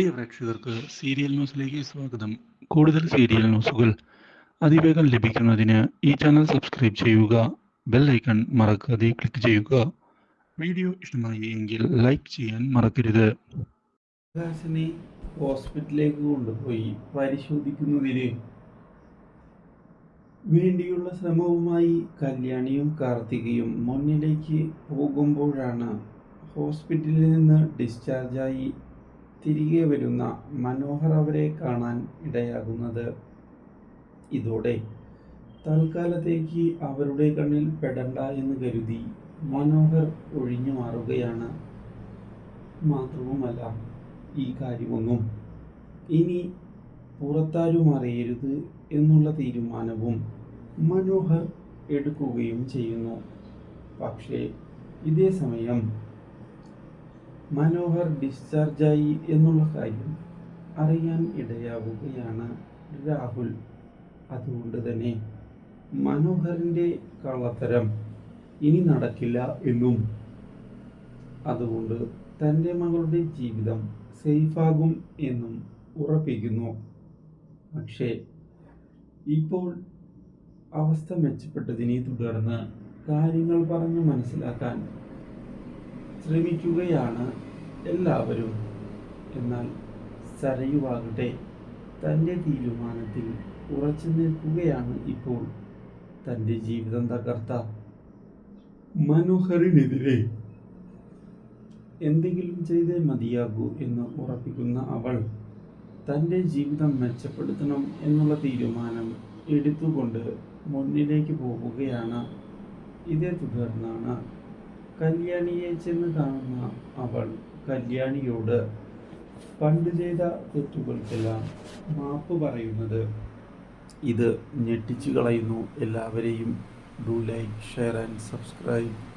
പ്രിയ പ്രേക്ഷകർക്ക് സീരിയൽ ന്യൂസിലേക്ക് സ്വാഗതം. കൂടുതൽ സീരിയൽ ന്യൂസുകൾ അതിവേഗം ലഭിക്കുന്നതിന് ഈ ചാനൽ സബ്സ്ക്രൈബ് ചെയ്യുക ബെൽ ഐക്കൺ മറക്കാതെ ക്ലിക്ക് ചെയ്യുക. വീഡിയോ ഇഷ്ടമായി എങ്കിൽ ലൈക്ക് ചെയ്യാൻ മറക്കരുത്. പ്രകാശനെ ഹോസ്പിറ്റലിലേക്ക് കൊണ്ടുപോയി പരിശോധിക്കുന്നതിന് വേണ്ടിയുള്ള ശ്രമവുമായി കല്യാണിയും കാർത്തികയും മുന്നിലേക്ക് പോകുമ്പോഴാണ് ഹോസ്പിറ്റലിൽ നിന്ന് ഡിസ്ചാർജായി തിരികെ വരുന്ന മനോഹർ അവരെ കാണാൻ ഇടയാകുന്നത് ഇതോടെ. തൽക്കാലത്തേക്ക് അവരുടെ കണ്ണിൽ പെടണ്ട എന്ന് കരുതി മനോഹർ ഒഴിഞ്ഞു മാറുകയാണ്. മാത്രവുമല്ല ഈ കാര്യമൊന്നും ഇനി പുറത്താരും അറിയരുത് എന്നുള്ള തീരുമാനവും മനോഹർ എടുക്കുകയും ചെയ്യുന്നു. പക്ഷേ ഇതേ സമയം മനോഹർ ഡിസ്ചാർജായി എന്നുള്ള കാര്യം അറിയാൻ ഇടയാവുകയാണ് രാഹുൽ. അതുകൊണ്ട് തന്നെ മനോഹറിന്റെ കള്ളത്തരം ഇനി നടക്കില്ല എന്നും. അതുകൊണ്ട് തന്റെ മകളുടെ ജീവിതം സേഫാകും എന്നും ഉറപ്പിക്കുന്നു. പക്ഷേ ഇപ്പോൾ അവസ്ഥ മെച്ചപ്പെട്ടതിനെ തുടർന്ന് കാര്യങ്ങൾ പറഞ്ഞ് മനസ്സിലാക്കാൻ ശ്രമിക്കുകയാണ് എല്ലാവരും. എന്നാൽ സരയുവാകട്ടെ തന്റെ തീരുമാനത്തിൽ ഉറച്ചു നിൽക്കുകയാണ് ഇപ്പോൾ തന്റെ ജീവിതം തകർത്ത. മനോഹറിനെതിരെ എന്തെങ്കിലും ചെയ്തേ മതിയാകൂ എന്ന് ഉറപ്പിക്കുന്ന അവൾ തന്റെ ജീവിതം മെച്ചപ്പെടുത്തണം എന്നുള്ള തീരുമാനം എടുത്തുകൊണ്ട് മുന്നിലേക്ക് പോവുകയാണ്. ഇതേ തുടർന്നാണ് കല്യാണിയെ ചെന്ന് കാണുന്ന അവൾ കല്യാണിയോട് പണ്ട് ചെയ്ത തെറ്റുകൾക്കെല്ലാം മാപ്പ് പറയുന്നത് ഇത് ഞെട്ടിച്ചു കളയുന്നു. എല്ലാവരെയും do like share and subscribe